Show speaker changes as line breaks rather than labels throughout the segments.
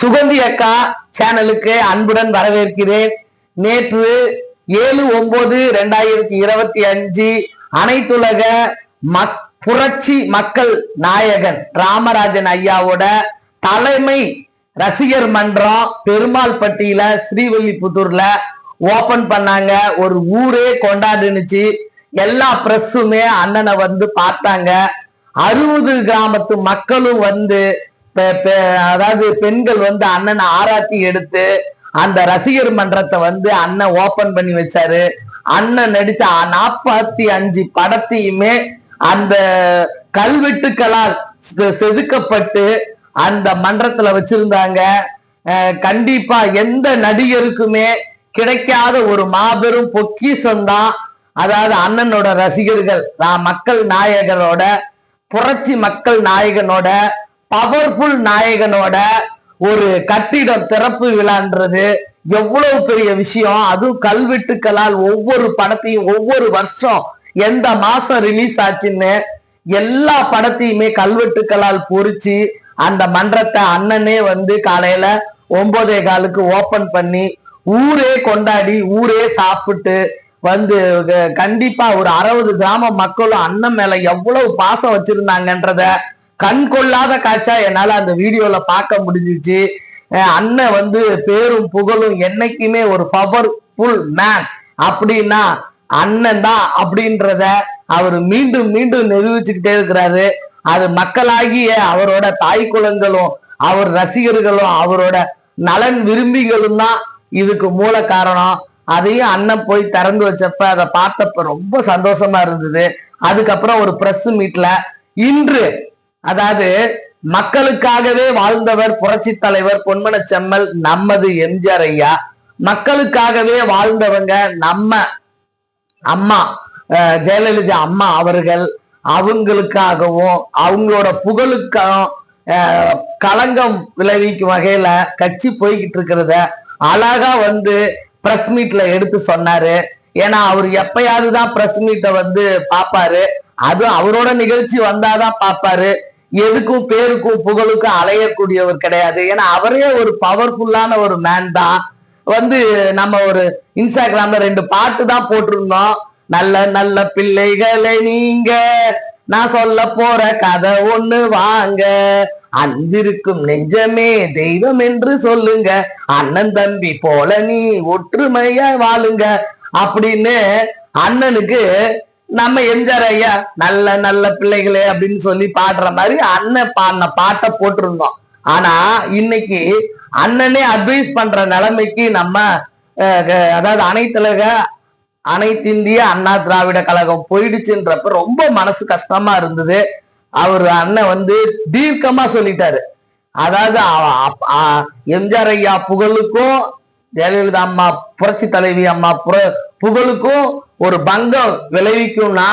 சுகந்தி அக்கா சேனலுக்கு அன்புடன் வரவேற்கிறேன். நேற்று ஏழு ஒன்பது ரெண்டாயிரத்தி இருபத்தி அஞ்சு அனைத்துலக மக் புரட்சி மக்கள் நாயகன் ராமராஜன் ஐயாவோட தலைமை ரசிகர் மன்றம் பெருமாள் பட்டியில ஸ்ரீவில்லிபுத்தூர்ல ஓபன் பண்ணாங்க. ஒரு ஊரே கொண்டாடுனுச்சு. எல்லா பிரஸ்ஸுமே அண்ணனை வந்து பார்த்தாங்க. அறுபது கிராமத்து மக்களும் வந்து அதாவது பெண்கள் வந்து அண்ணனை ஆராத்தி எடுத்து அந்த ரசிகர் மன்றத்தை வந்து அண்ணன் ஓபன் பண்ணி வச்சாரு. அண்ணன் நடிச்ச நாற்பத்தி அஞ்சு படத்தையுமே அந்த கல்வெட்டுக்களால் செதுக்கப்பட்டு அந்த மன்றத்துல வச்சிருந்தாங்க. கண்டிப்பா எந்த நடிகருக்குமே கிடைக்காத ஒரு மாபெரும் பொக்கிஷம் தான் அதாவது அண்ணனோட ரசிகர்கள். மக்கள் நாயகனோட புரட்சி மக்கள் நாயகனோட பவர்ஃபுல் நாயகனோட ஒரு கட்டிடம் திறப்பு விழான்றது எவ்வளவு பெரிய விஷயம்? அதுவும் கல்வெட்டுக்களால் ஒவ்வொரு படத்தையும் ஒவ்வொரு வருஷம் எந்த மாசம் ரிலீஸ் ஆச்சுன்னு எல்லா படத்தையுமே கல்வெட்டுக்களால் பொறிச்சு அந்த மன்றத்தை அண்ணனே வந்து காலையில ஒன்பதே காலுக்கு ஓபன் பண்ணி ஊரே கொண்டாடி ஊரே சாப்பிட்டு வந்து கண்டிப்பா ஒரு அறுபது கிராம மக்களும் அண்ணன் மேல எவ்வளவு பாசம் வச்சிருந்தாங்கன்றத கண் கொள்ளாத காட்சா என்னால அந்த வீடியோல பார்க்க முடிஞ்சிச்சு. அண்ணன் வந்து பேரும் புகழும் என்னைக்குமே ஒரு பவர்ஃபுல் மேன் அப்படின்னா அண்ணன் தான் அப்படின்றத அவர் மீண்டும் மீண்டும் நிரூபிச்சுக்கிட்டே இருக்கிறாரு. அது மக்களாகிய அவரோட தாய் குலங்களும் அவர் ரசிகர்களும் அவரோட நலன் விரும்பிகளும் தான் இதுக்கு மூல காரணம். அதையும் அண்ணன் போய் திறந்து வச்சப்ப அதை பார்த்தப்ப ரொம்ப சந்தோஷமா இருந்தது. அதுக்கப்புறம் ஒரு ப்ரெஸ் மீட்ல இன்று அதாவது மக்களுக்காகவே வாழ்ந்தவர் புரட்சி தலைவர் பொன்மன செம்மல் நமது எம்ஜிஆர் ஐயா. மக்களுக்காகவே வாழ்ந்தவங்க நம்ம அம்மா ஜெயலலிதா அம்மா அவர்கள் அவங்களுக்காகவும் அவங்களோட புகழுக்கும் களங்கம் விளைவிக்கும் வகையில கட்சி போய்கிட்டு இருக்கிறத அழகா வந்து பிரஸ் மீட்ல எடுத்து சொன்னாரு. ஏன்னா அவர் எப்பயாவது தான் பிரஸ் மீட்டை வந்து பாப்பாரு. அது அவரோட நிகழ்ச்சி வந்தாதான் பாப்பாரு. எதுக்கும் பேருக்கும் புகழுக்கும் அலையக்கூடியவர் கிடையாது. ஏன்னா அவரே ஒரு பவர்ஃபுல்லான ஒரு மேன் தான். வந்து நம்ம ஒரு இன்ஸ்டாகிராம்ல ரெண்டு பாட்டு தான் போட்டிருந்தோம். நல்ல நல்ல பிள்ளைகளை நீங்க. நான் சொல்ல போற கதை ஒண்ணு வாங்க. அன்பிருக்கும் நெஞ்சமே தெய்வம் என்று சொல்லுங்க. அண்ணன் தம்பி போல நீ ஒற்றுமையா வாழுங்க. அப்படின்னு அண்ணனுக்கு நம்ம எம்ஜிஆர் ஐயா நல்ல நல்ல பிள்ளைகளே அப்படின்னு சொல்லி பாடுற மாதிரி அண்ணன் பாடின பாட்டை போட்டிருந்தோம். ஆனா இன்னைக்கு அண்ணனே அட்வைஸ் பண்ற நிலைமைக்கு நம்ம அஹ், அதாவது அனைத்துலக அனைத்திந்திய அண்ணா திராவிட கழகம் போயிடுச்சுன்றப்ப ரொம்ப மனசு கஷ்டமா இருந்தது. அவர் அண்ணன் வந்து தீர்க்கமா சொல்லிட்டாரு. அதாவது எம்ஜிஆர் ஐயா புகழுக்கும் ஜெயலலிதா அம்மா புரட்சி தலைவி அம்மா புகழுக்கும் ஒரு பங்கம் விளைவிக்கும்னா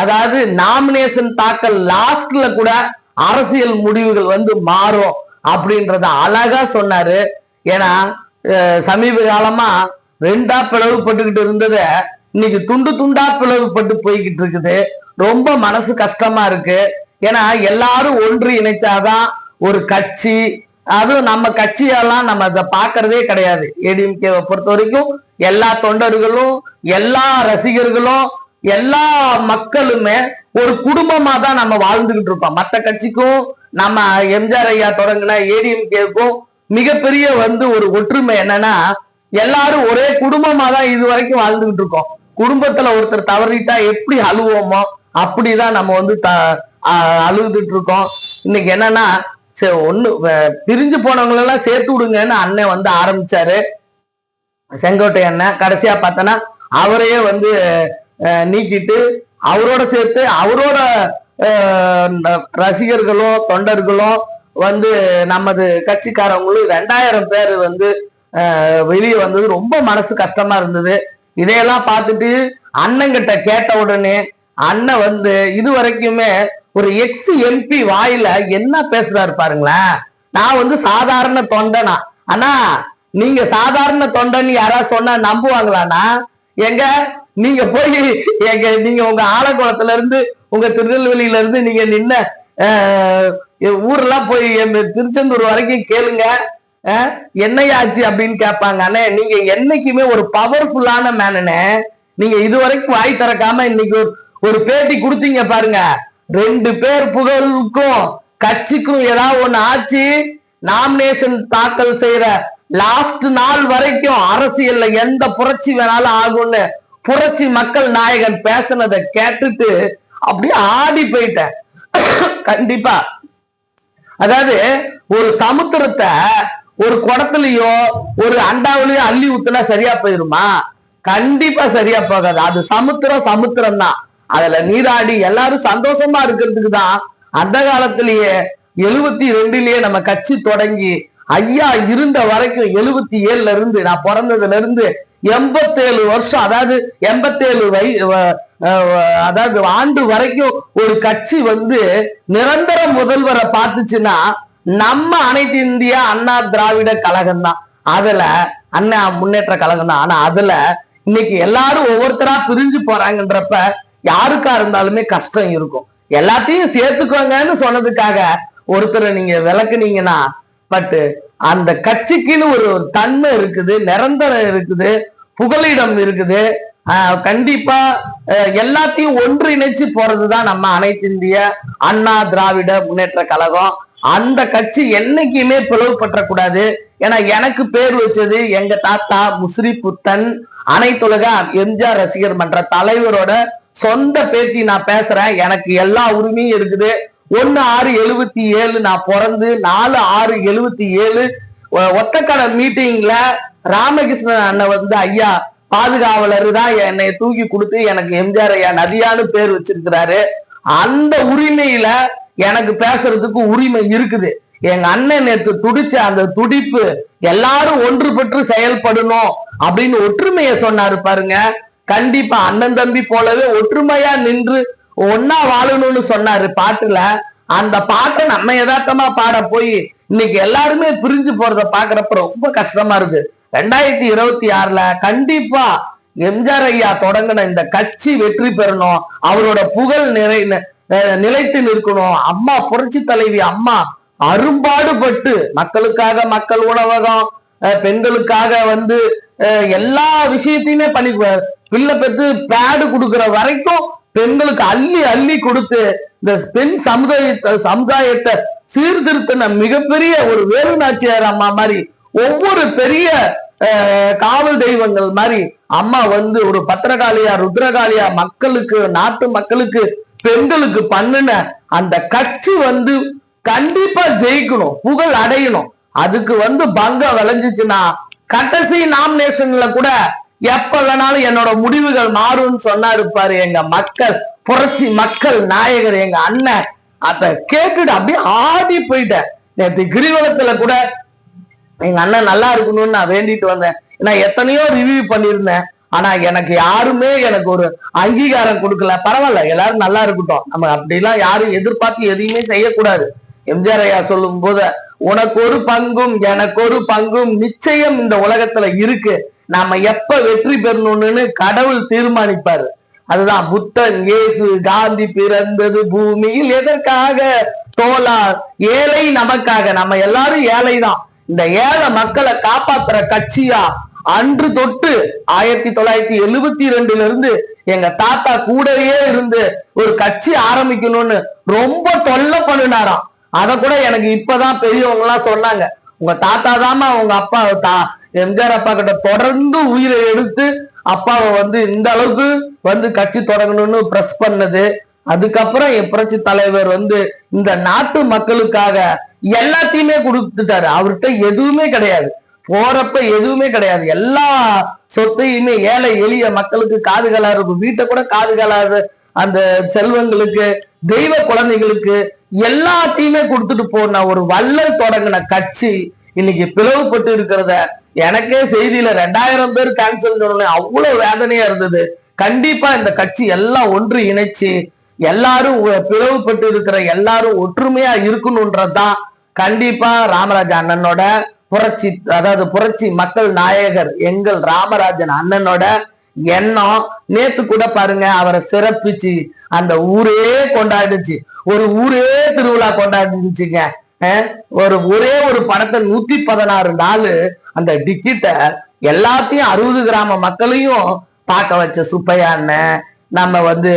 அதாவது நாமினேஷன் தாக்கல் லாஸ்ட்ல கூட அரசியல் முடிவுகள் வந்து மாறும் அப்படின்றத அழகா சொன்னாரு. ஏன்னா சமீப காலமா ரெண்டா பிளவுபட்டுக்கிட்டு இருந்தது இன்னைக்கு துண்டு துண்டா பிளவுபட்டு போய்கிட்டு இருக்குது. ரொம்ப மனசு கஷ்டமா இருக்கு. ஏன்னா எல்லாரும் ஒன்று இணைச்சாதான் ஒரு கட்சி. அதுவும் நம்ம கட்சியெல்லாம் நம்ம அதை பார்க்கறதே கிடையாது. ஏடிஎம்கேவை பொறுத்த வரைக்கும் எல்லா தொண்டர்களும் எல்லா ரசிகர்களும் எல்லா மக்களுமே ஒரு குடும்பமா தான் நம்ம வாழ்ந்துகிட்டு இருக்கோம். மற்ற கட்சிக்கும் நம்ம எம்ஜிஆர் ஐயா தொடங்கின ஏடிஎம்கேக்கும் மிகப்பெரிய வந்து ஒரு ஒற்றுமை என்னன்னா எல்லாரும் ஒரே குடும்பமா தான் இது வரைக்கும் வாழ்ந்துகிட்டு இருக்கோம். குடும்பத்துல ஒருத்தர் தவறிட்டா எப்படி அழுவோமோ அப்படிதான் நம்ம வந்து த அ- அழுதுட்டு இருக்கோம். இன்னைக்கு என்னன்னா சரி ஒண்ணு வ- பிரிஞ்சு போனவங்களெல்லாம் சேர்த்து விடுங்கன்னு அண்ணன் வந்து ஆரம்பிச்சாரு. செங்கோட்டை அண்ணன் கடைசியா பார்த்தோன்னா அவரையே வந்து நீக்கிட்டு அவரோட சேர்த்து அவரோட ரசிகர்களும் தொண்டர்களும் வந்து நமது கட்சிக்காரங்களும் ரெண்டாயிரம் பேர் வந்து வெளியே வந்தது ரொம்ப மனசு கஷ்டமா இருந்தது. இதையெல்லாம் பார்த்துட்டு அண்ணங்கிட்ட கேட்ட உடனே அண்ணன் வந்து இது வரைக்குமே ஒரு எக்ஸ் எம்பி வாயில என்ன பேசுறாரு பாருங்களேன். நான் வந்து சாதாரண தொண்டனா. அண்ணா நீங்க சாதாரண தொண்டன் யாராவது சொன்னா நம்புவாங்களானா எங்க? நீங்க போய் எங்க நீங்க உங்க ஆலக்குளத்துல இருந்து உங்க திருநெல்வேலியில இருந்து நீங்க நின்ன ஊர்லாம் போய் திருச்செந்தூர் வரைக்கும் கேளுங்க. அஹ், என்னையாச்சு அப்படின்னு கேட்பாங்க. அண்ணே நீங்க என்னைக்குமே ஒரு பவர்ஃபுல்லான மேனனே நீங்க இதுவரைக்கும் வாய் திறக்காம இன்னைக்கு ஒரு பேட்டி கொடுத்தீங்க பாருங்க. ரெண்டு பேர் புகழுக்கும் கட்சிக்கும் ஏதாவது ஒண்ணு ஆச்சு? நாமினேஷன் தாக்கல் செய்யற லாஸ்ட் நாள் வரைக்கும் அரசியல்ல எந்த புரட்சி வேணாலும் ஆகும்னு புரட்சி மக்கள் நாயகன் பேசுனதை கேட்டுட்டு அப்படியே ஆடி போயிட்டேன். கண்டிப்பா. அதாவது ஒரு சமுத்திரத்தை ஒரு குடத்துலயோ ஒரு அண்டாவிலயோ அள்ளி ஊத்துனா சரியா போயிருமா? கண்டிப்பா சரியா போகாது. அது சமுத்திரம் சமுத்திரம் தான். அதுல நீராடி எல்லாரும் சந்தோஷமா இருக்கிறதுக்கு தான். அந்த காலத்திலேயே எழுபத்தி ரெண்டுலயே நம்ம கட்சி தொடங்கி ஐயா இருந்த வரைக்கும் எழுபத்தி ஏழுல இருந்து நான் பிறந்ததுல இருந்து எண்பத்தேழு வருஷம் அதாவது எண்பத்தேழு வை அதாவது ஆண்டு வரைக்கும் ஒரு கட்சி வந்து நிரந்தர முதல்வரை பார்த்துச்சுன்னா நம்ம அனைத்து இந்திய அண்ணா திராவிட கழகம் தான் அதுல அண்ணா முன்னேற்ற கழகம் தான் ஆனா அதுல இன்னைக்கு எல்லாரும் ஒவ்வொருத்தரா பிரிஞ்சு போறாங்கன்றப்ப யாருக்கா இருந்தாலுமே கஷ்டம் இருக்கும். எல்லாத்தையும் சேர்த்துக்கோங்கன்னு சொன்னதுக்காக ஒருத்தரை நீங்க விளக்குனீங்கன்னா பட் அந்த கட்சிக்குன்னு ஒரு தன்மை இருக்குது நிரந்தரம் இருக்குது புகலிடம் இருக்குது. ஆஹ் கண்டிப்பா அஹ் எல்லாத்தையும் ஒன்றிணைச்சு போறதுதான் நம்ம அனைத்து இந்திய அண்ணா திராவிட முன்னேற்ற கழகம். அந்த கட்சி என்னைக்குமே பிளவுபற்றக்கூடாது ஏன்னா எனக்கு பேர் வச்சது எங்க தாத்தா முஸ்ரி புத்தன் அனைத்துலக எம்ஜிஆர் ரசிகர் மன்ற தலைவரோட சொந்த பேத்தி நான் பேசுறேன். எனக்கு எல்லா உரிமையும் இருக்குது. ஒன்னு ஆறு எழுபத்தி ஏழு நான் பிறந்து நாலு ஆறு எழுபத்தி ஏழு ஒத்தக்கடை மீட்டிங்ல ராமகிருஷ்ணன் அண்ணன் வந்து ஐயா பாதுகாவலர் தான் என்னை தூக்கி கொடுத்து எனக்கு எம்ஜிஆர் ஐயா நதியான்னு பேர் வச்சிருக்கிறாரு. அந்த உரிமையில எனக்கு பேசுறதுக்கு உரிமை இருக்குது. எங்க அண்ணன் நேற்று துடிச்ச அந்த துடிப்பு எல்லாரும் ஒன்றுபட்டு செயல்படணும் அப்படின்னு ஒற்றுமையை சொன்னாரு பாருங்க. கண்டிப்பா அண்ணன் தம்பி போலவே ஒற்றுமையா நின்று ஒன்னா வாழணும்னு சொன்னாரு பாட்டுல. அந்த பாட்டை நம்ம யதார்த்தமா பாட போய் இன்னைக்கு எல்லாருமே பிரிஞ்சு போறத பாக்குறப்ப ரொம்ப கஷ்டமா இருக்கு. ரெண்டாயிரத்தி இருபத்தி ஆறுல கண்டிப்பா எம்ஜிஆர் ஐயா தொடங்கின இந்த கட்சி வெற்றி பெறணும். அவரோட புகழ் நிறை அஹ் நிலைத்து நிற்கணும். அம்மா புரட்சி தலைவி அம்மா அரும்பாடுபட்டு மக்களுக்காக மக்கள் உணவகம் அஹ் பெண்களுக்காக வந்து அஹ் எல்லா விஷயத்தையுமே பண்ணி பிள்ளை பெற்று பேடு கொடுக்கிற வரைக்கும் பெண்களுக்கு அள்ளி அள்ளி கொடுத்து இந்த பெண் சமுதாயத்தை சமுதாயத்தை சீர்திருத்தின மிகப்பெரிய ஒரு வேலுநாச்சியார் அம்மா மாதிரி ஒவ்வொரு பெரிய காவல் தெய்வங்கள் மாதிரி அம்மா வந்து ஒரு பத்திரகாளியா ருத்ரகாளியா மக்களுக்கு நாட்டு மக்களுக்கு பெண்களுக்கு பண்ணுன அந்த கட்சி வந்து கண்டிப்பா ஜெயிக்கணும் புகழ் அடையணும். அதுக்கு வந்து பங்கம் விளைஞ்சிச்சுன்னா கடைசி நாமினேஷன்ல கூட எப்ப வேணாலும் என்னோட முடிவுகள் மாறும்னு சொன்னாரு பாரு எங்க மக்கள் புரட்சி மக்கள் நாயகர் எங்க அண்ணன். அத கேட்டுட்டு அப்படியே ஆடி போயிட்டேன். நேற்று கிரிவலத்துல கூட எங்க அண்ணன் நல்லா இருக்கணும்னு நான் வேண்டிட்டு வந்தேன். நான் எத்தனையோ ரிவ்யூ பண்ணியிருந்தேன். ஆனா எனக்கு யாருமே எனக்கு ஒரு அங்கீகாரம் கொடுக்கல. பரவாயில்ல எல்லாரும் நல்லா இருக்கட்டும். நம்ம அப்படிலாம் யாரும் எதிர்பார்த்து எதையுமே செய்யக்கூடாது. எம்ஜிஆர் ஐயா சொல்லும் போது உனக்கு ஒரு பங்கும் எனக்கு ஒரு பங்கும் நிச்சயம் இந்த உலகத்துல இருக்கு. நாம எப்ப வெற்றி பெறணும்னு கடவுள் தீர்மானிப்பாரு. அதுதான் புத்தன் இயேசு காந்தி பிறந்தது பூமியில் எதற்காக? தோலா ஏழை நமக்காக. நம்ம எல்லாரும் ஏழை தான் இந்த ஏழை மக்களை காப்பாத்துற கட்சியா? அன்று தொட்டு ஆயிரத்தி தொள்ளாயிரத்தி எழுபத்தி ரெண்டுல இருந்து எங்க தாத்தா கூடவே இருந்து ஒரு கட்சி ஆரம்பிக்கணும்னு ரொம்ப தொல்லை பண்ணினாராம். அத கூட எனக்கு இப்பதான் பெரியவங்க எல்லாம் சொன்னாங்க. உங்க தாத்தா தாமா உங்க அப்பா தா எம்ஜிஆர் அப்பா கிட்ட தொடர்ந்து உயிரை எடுத்து அப்பாவை வந்து இந்த அளவுக்கு வந்து கட்சி தொடங்கணும்னு பிரஸ் பண்ணது. அதுக்கப்புறம் என் புரட்சி தலைவர் வந்து இந்த நாட்டு மக்களுக்காக எல்லாத்தையுமே கொடுத்துட்டாரு. அவர்கிட்ட எதுவுமே கிடையாது. போறப்ப எதுவுமே கிடையாது. எல்லா சொத்தையுமே ஏழை எளிய மக்களுக்கு காதுகளா இருக்கும் வீட்டை கூட காதுகளாத அந்த செல்வங்களுக்கு தெய்வ குழந்தைகளுக்கு எல்லாத்தையுமே கொடுத்துட்டு போன ஒரு வள்ளல் தொடங்கின கட்சி இன்னைக்கு பிளவுபட்டு இருக்கிறத எனக்கே செய்தியில ரெண்டாயிரம் பேர் கேன்சல் சொன்ன அவ்வளவு வேதனையா இருந்தது. கண்டிப்பா இந்த கட்சி எல்லாம் ஒன்று இணைச்சு எல்லாரும் பிளவுபட்டு இருக்கிற எல்லாரும் ஒற்றுமையா இருக்கணும்ன்றதுதான் கண்டிப்பா ராமராஜ அண்ணனோட புரட்சி அதாவது புரட்சி மக்கள் நாயகர் எங்கள் ராமராஜன் அண்ணனோட எண்ணம். நேத்து கூட பாருங்க அவரை சிறப்பிச்சு அந்த ஊரே கொண்டாடுச்சு. ஒரு ஊரே திருவிழா கொண்டாடுச்சுங்க. ஒரு ஒரே ஒரு படத்தை நூத்தி பதினாறு நாள் அந்த டிக்கிட்ட எல்லாத்தையும் அறுபது கிராம மக்களையும் பார்க்க வச்ச சுப்பையா அண்ணன் நம்ம வந்து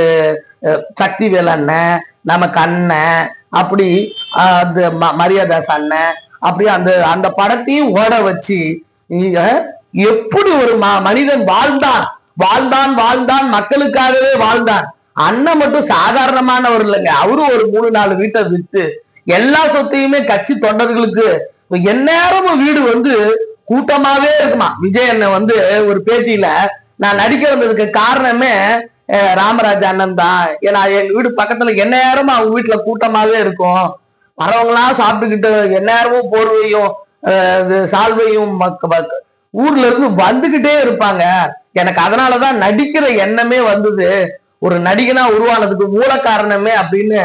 அஹ், சக்திவேல் அண்ணன் நம்ம கண்ணன் அப்படி அந்த ம- மரியாதாஸ் அண்ணன் அப்படி அந்த அந்த படத்தையும் ஓட வச்சு எப்படி ஒரு ம- மனிதன் வாழ்ந்தான் வாழ்ந்தான் வாழ்ந்தான் மக்களுக்காகவே வாழ்ந்தான். அண்ணன் மட்டும் சாதாரணமானவர் இல்லைங்க. அவரும் ஒரு மூணு நாலு வீட்டை வித்து எல்லா சொத்தையுமே கட்சி தொண்டர்களுக்கு. எந்நேரமும் வீடு வந்து கூட்டமாவே இருக்குமா? விஜய் அண்ணன் வந்து ஒரு பேட்டியில நான் நடிக்க வந்ததுக்கு காரணமே அஹ், ராமராஜ் அண்ணன் தான். ஏன்னா எங்க வீடு பக்கத்துல எந்நேரமும் அவங்க வீட்டுல கூட்டமாவே இருக்கும். வரவங்களாம் சாப்பிட்டுக்கிட்டு எந்நேரமும் போர்வையும் இது சால்வையும் ஊர்ல இருந்து வந்துகிட்டே இருப்பாங்க. எனக்கு அதனாலதான் நடிக்கிற எண்ணமே வந்தது. ஒரு நடிகனா உருவானதுக்கு மூல காரணமே அப்படின்னு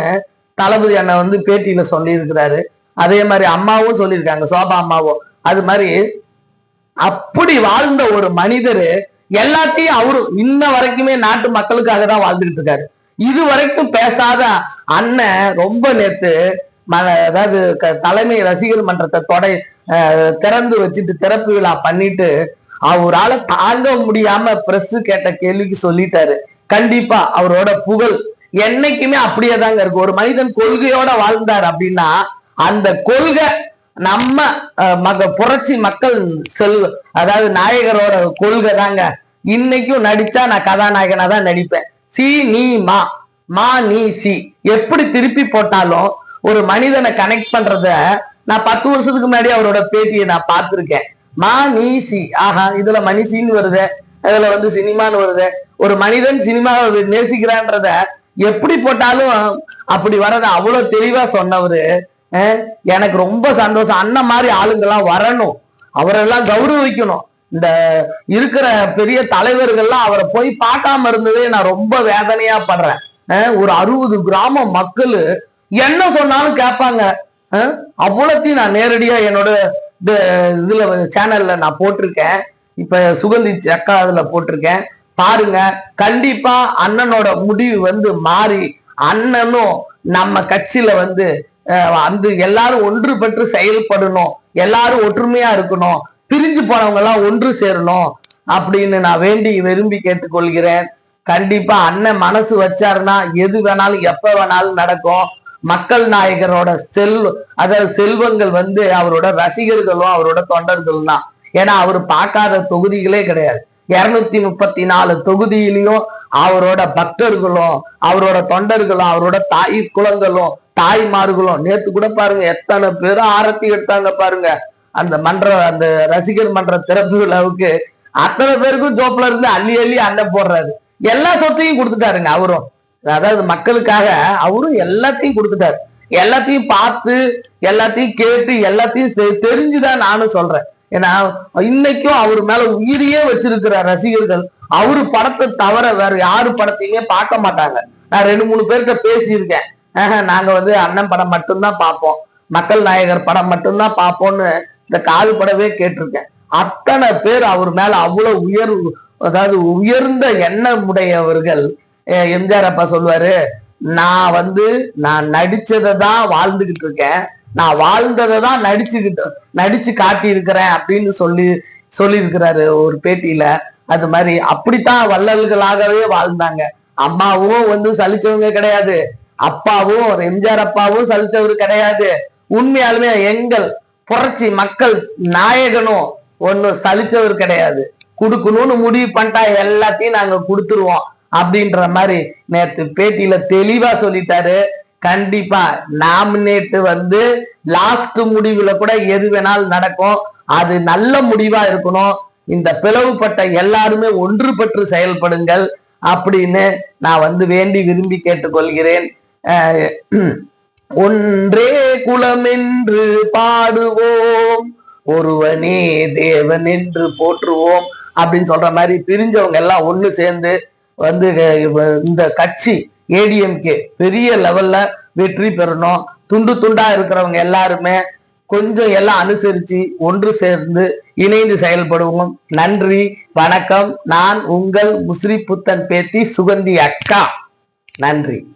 தளபதி அண்ணன் வந்து பேட்டியில சொல்லியிருக்கிறாரு. அதே மாதிரி அம்மாவும் சொல்லியிருக்காங்க சோபா அம்மாவும் அது மாதிரி அப்படி வாழ்ந்த ஒரு மனிதர் எல்லாத்தையும் அவரு இன்ன வரைக்குமே நாட்டு மக்களுக்காக தான் வாழ்ந்துகிட்டு இருக்காரு. இது வரைக்கும் பேசாத அண்ணன் ரொம்ப நேத்து ம- அதாவது க- தலைமை ரசிகர் மன்றத்தை தொடை திறந்து வச்சுட்டு திறப்பு விழா பண்ணிட்டு அவரால தாங்க முடியாம பிரஸ் கேட்ட கேள்விக்கு சொல்லிட்டாரு. கண்டிப்பா அவரோட புகழ் என்னைக்குமே அப்படியே தாங்க இருக்கு. ஒரு மனிதன் கொள்கையோட வாழ்ந்தார் அப்படின்னா அந்த கொள்கை நம்ம மக புரட்சி மக்கள் செல் அதாவது நாயகரோட கொள்கை தாங்க. இன்னைக்கும் நடிச்சா நான் கதாநாயகனா தான் நடிப்பேன். சி நீ மா. மா நீ சி. எப்படி திருப்பி போட்டாலும் ஒரு மனிதனை கனெக்ட் பண்றத நான் பத்து வருஷத்துக்கு முன்னாடி அவரோட பேட்டியை நான் பார்த்திருக்கேன். மா நீ சி. ஆஹா இதுல மணிசின்னு வருது. இதுல வந்து சினிமான்னு வருது. ஒரு மனிதன் சினிமாவை நேசிக்கிறான்றத எப்படி போட்டாலும் அப்படி வரத அவ்வளவு தெளிவா சொன்னவரு எனக்கு ரொம்ப சந்தோஷம். அண்ணன் மாதிரி ஆளுங்கெல்லாம் வரணும். அவரெல்லாம் கௌரவிக்கணும். இந்த இருக்கிற பெரிய தலைவர்கள்லாம் அவரை போய் பார்க்காம இருந்ததே நான் ரொம்ப வேதனையா படுறேன். ஒரு அறுபது கிராம மக்கள் என்ன சொன்னாலும் கேட்பாங்க. அவ்வளோத்தையும் நான் நேரடியா என்னோட இதுல சேனல்ல நான் போட்டிருக்கேன். இப்ப சுகந்தி அக்கா அதுல போட்டிருக்கேன். பாருங்க கண்டிப்பா அண்ணனோட முடிவு வந்து மாறி அண்ணனும் நம்ம கட்சியில வந்து அந்த எல்லாரும் ஒன்று பெற்று செயல்படணும் எல்லாரும் ஒற்றுமையா இருக்கணும் பிரிஞ்சு போனவங்க எல்லாம் ஒன்று சேரணும் அப்படின்னு நான் வேண்டி விரும்பி கேட்டுக்கொள்கிறேன். கண்டிப்பா அண்ணன் மனசு வச்சாருன்னா எது வேணாலும் எப்ப வேணாலும் நடக்கும். மக்கள் நாயகரோட செல் அதாவது செல்வங்கள் வந்து அவரோட ரசிகர்களும் அவரோட தொண்டர்களும் தான். ஏன்னா அவர் பார்க்காத தொகுதிகளே கிடையாது. இருநூத்தி முப்பத்தி நாலு தொகுதியிலையும் அவரோட பக்தர்களும் அவரோட தொண்டர்களும் அவரோட தாய் குலங்களும் தாய்மார்களும் நேத்து கூட பாருங்க எத்தனை பேரும் ஆரத்தி எடுத்தாங்க பாருங்க. அந்த மன்ற அந்த ரசிகர் மன்ற திறப்பு விழாவுக்கு அத்தனை பேருக்கும் ஜோப்ல இருந்து அள்ளி அள்ளி அண்ணன் போடுறாரு. எல்லா சொத்தையும் கொடுத்துட்டாருங்க அவரும். அதாவது மக்களுக்காக அவரும் எல்லாத்தையும் கொடுத்துட்டாரு. எல்லாத்தையும் பார்த்து எல்லாத்தையும் கேட்டு எல்லாத்தையும் செ- தெரிஞ்சுதான் நானும் சொல்றேன். ஏன்னா இன்னைக்கும் அவர் மேல உயிரியே வச்சிருக்கிற ரசிகர்கள். அவரு படத்தை தவிர வேற யாரு படத்தையுமே பார்க்க மாட்டாங்க. நான் ரெண்டு மூணு பேர்கிட்ட பேசியிருக்கேன். நாங்க வந்து அண்ணன் படம் மட்டும்தான் பார்ப்போம். மக்கள் நாயகர் படம் மட்டும்தான் பார்ப்போம்னு இந்த காது படவே கேட்டிருக்கேன். அத்தனை பேர் அவர் மேல அவ்வளவு உயர்வு அதாவது உயர்ந்த எண்ணமுடையவர்கள். அஹ் எம்ஜிஆர் அப்பா சொல்லுவாரு நான் வந்து நான் நடிச்சதை தான் வாழ்ந்துகிட்டு இருக்கேன். நான் வாழ்ந்ததை தான் நடிச்சுக்கிட்டு நடிச்சு காட்டியிருக்கிறேன் அப்படின்னு சொல்லி சொல்லியிருக்கிறாரு ஒரு பேட்டியில. அது மாதிரி அப்படித்தான் வள்ளல்களாகவே வாழ்ந்தாங்க. அம்மாவும் வந்து சலிச்சவங்க கிடையாது. அப்பாவும் ஒரு எம்ஜிஆர் அப்பாவும் சலிச்சவர் கிடையாது. உண்மையாலுமே எங்கள் புரட்சி மக்கள் நாயகனும் ஒன்னும் சலிச்சவர் கிடையாது. கொடுக்கணும்னு முடிவு பண்ணிட்டா எல்லாத்தையும் நாங்க கொடுத்துருவோம் அப்படின்ற மாதிரி நேற்று பேட்டியில தெளிவா சொல்லிட்டாரு. கண்டிப்பா நாமினேட் வந்து லாஸ்ட் முடிவுல கூட எது வேணாலும் நடக்கும். அது நல்ல முடிவா இருக்கணும். இந்த பிளவுபட்ட எல்லாருமே ஒன்றுபட்டு செயல்படுங்கள் அப்படின்னு நான் வந்து வேண்டி விரும்பி கேட்டுக்கொள்கிறேன். ஒன்றே குலம் என்று பாடுவோம். ஒருவனே தேவன் என்று போற்றுவோம். அப்படின்னு சொல்ற மாதிரி பிரிஞ்சவங்க எல்லாம் ஒண்ணு சேர்ந்து வந்து இந்த கட்சி ஏடிஎம்கே பெரிய லெவல்ல வெற்றி பெறணும். துண்டு துண்டா இருக்கிறவங்க எல்லாருமே கொஞ்சம் எல்லாம் அனுசரிச்சு ஒன்று சேர்ந்து இணைந்து செயல்படுவோம். நன்றி வணக்கம். நான் உங்கள் முஸ்ரி புத்தன் பேத்தி சுகந்தி அக்கா. நன்றி.